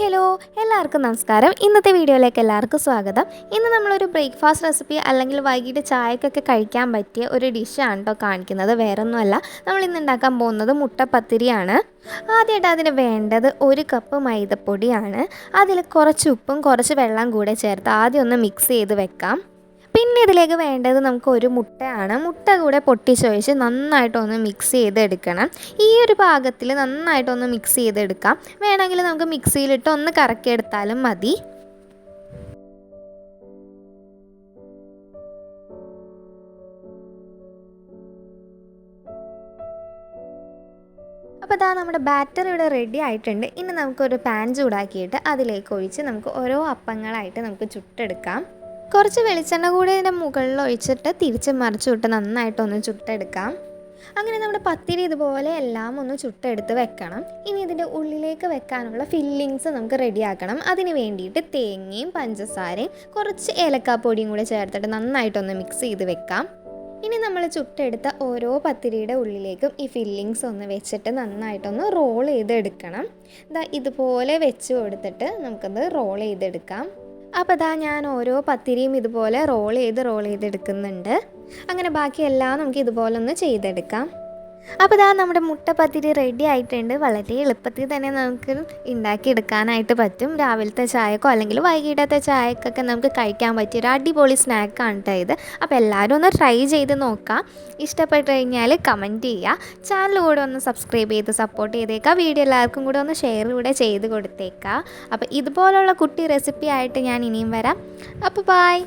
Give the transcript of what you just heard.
Hello എല്ലാവർക്കും നമസ്കാരം. ഇന്നത്തെ വീഡിയോയിലേക്ക് എല്ലാവർക്കും സ്വാഗതം. ഇന്ന് നമ്മളൊരു ബ്രേക്ക്ഫാസ്റ്റ് റെസിപ്പി അല്ലെങ്കിൽ വൈകിട്ട് ചായക്കൊക്കെ കഴിക്കാൻ പറ്റിയ ഒരു ഡിഷാണ് കേട്ടോ കാണിക്കുന്നത്. വേറൊന്നുമല്ല. നമ്മൾ ഇന്ന് ഉണ്ടാക്കാൻ പോകുന്നത് മുട്ടപ്പത്തിരിയാണ്. ആദ്യമായിട്ട് അതിന് വേണ്ടത് ഒരു കപ്പ് മൈദപ്പൊടിയാണ്. അതിൽ കുറച്ച് ഉപ്പും കുറച്ച് വെള്ളം കൂടെ ചേർത്ത് ആദ്യം ഒന്ന് മിക്സ് ചെയ്ത് വെക്കാം. പിന്നെ ഇതിലേക്ക് വേണ്ടത് നമുക്ക് ഒരു മുട്ടയാണ്. മുട്ട കൂടെ പൊട്ടിച്ചൊഴിച്ച് നന്നായിട്ടൊന്ന് മിക്സ് ചെയ്തെടുക്കണം. ഈ ഒരു പാകത്തിൽ നന്നായിട്ടൊന്ന് മിക്സ് ചെയ്തെടുക്കാം. വേണമെങ്കിൽ നമുക്ക് മിക്സിയിലിട്ട് ഒന്ന് കറക്കിയെടുത്താലും മതി. അപ്പോൾ ഇതാ നമ്മുടെ ബാറ്റർ ഇവിടെ റെഡി ആയിട്ടുണ്ട്. ഇനി നമുക്കൊരു പാൻ ചൂടാക്കിയിട്ട് അതിലേക്ക് ഒഴിച്ച് നമുക്ക് ഓരോ അപ്പങ്ങളായിട്ട് നമുക്ക് ചുട്ടെടുക്കാം. കുറച്ച് വെളിച്ചെണ്ണ കൂടി ഇതിന്റെ മുകളിൽ ഒഴിച്ചിട്ട് തിരിച്ച് മറിച്ച് വിട്ട് നന്നായിട്ടൊന്ന് ചുട്ടെടുക്കാം. അങ്ങനെ നമ്മുടെ പത്തിരി ഇതുപോലെ എല്ലാം ഒന്ന് ചുട്ടെടുത്ത് വെക്കണം. ഇനി ഇതിന്റെ ഉള്ളിലേക്ക് വെക്കാനുള്ള ഫില്ലിങ്സ് നമുക്ക് റെഡിയാക്കണം. അതിന് വേണ്ടിയിട്ട് തേങ്ങയും പഞ്ചസാരയും കുറച്ച് ഏലക്കാപ്പൊടിയും കൂടെ ചേർത്തിട്ട് നന്നായിട്ടൊന്ന് മിക്സ് ചെയ്ത് വെക്കാം. ഇനി നമ്മൾ ചുട്ടെടുത്ത ഓരോ പത്തിരിയുടെ ഉള്ളിലേക്കും ഈ ഫില്ലിങ്സ് ഒന്ന് വെച്ചിട്ട് നന്നായിട്ടൊന്ന് റോൾ ചെയ്തെടുക്കണം. ഇതാ ഇതുപോലെ വെച്ച് കൊടുത്തിട്ട് നമുക്കത് റോൾ ചെയ്തെടുക്കാം. അപ്പോൾ ഇതാ ഞാൻ ഓരോ പത്തിരിയും ഇതുപോലെ റോൾ ചെയ്ത് റോൾ ചെയ്തെടുക്കുന്നുണ്ട്. അങ്ങനെ ബാക്കിയെല്ലാം നമുക്ക് ഇതുപോലെ ഒന്ന് ചെയ്തെടുക്കാം. അപ്പോൾ ഇതാ നമ്മുടെ മുട്ട പത്തിരി റെഡി ആയിട്ടുണ്ട്. വളരെ എളുപ്പത്തിൽ തന്നെ നമുക്ക് ഉണ്ടാക്കിയെടുക്കാനായിട്ട് പറ്റും. രാവിലത്തെ ചായക്കോ അല്ലെങ്കിൽ വൈകിട്ടത്തെ ചായക്കൊക്കെ നമുക്ക് കഴിക്കാൻ പറ്റിയ ഒരു അടിപൊളി സ്നാക്കാണ് കേട്ടോ ഇത്. അപ്പോൾ എല്ലാവരും ഒന്ന് ട്രൈ ചെയ്ത് നോക്കാം. ഇഷ്ടപ്പെട്ട് കഴിഞ്ഞാൽ കമന്റ് ചെയ്യുക ചാനൽ കൂടെ ഒന്ന് സബ്സ്ക്രൈബ് ചെയ്ത് സപ്പോർട്ട് ചെയ്തേക്കുക വീഡിയോ എല്ലാവർക്കും കൂടെ ഒന്ന് ഷെയർ കൂടെ ചെയ്ത് കൊടുത്തേക്കുക അപ്പോൾ ഇതുപോലുള്ള കുട്ടി റെസിപ്പി ആയിട്ട് ഞാൻ ഇനിയും വരാം. അപ്പോൾ ബായ്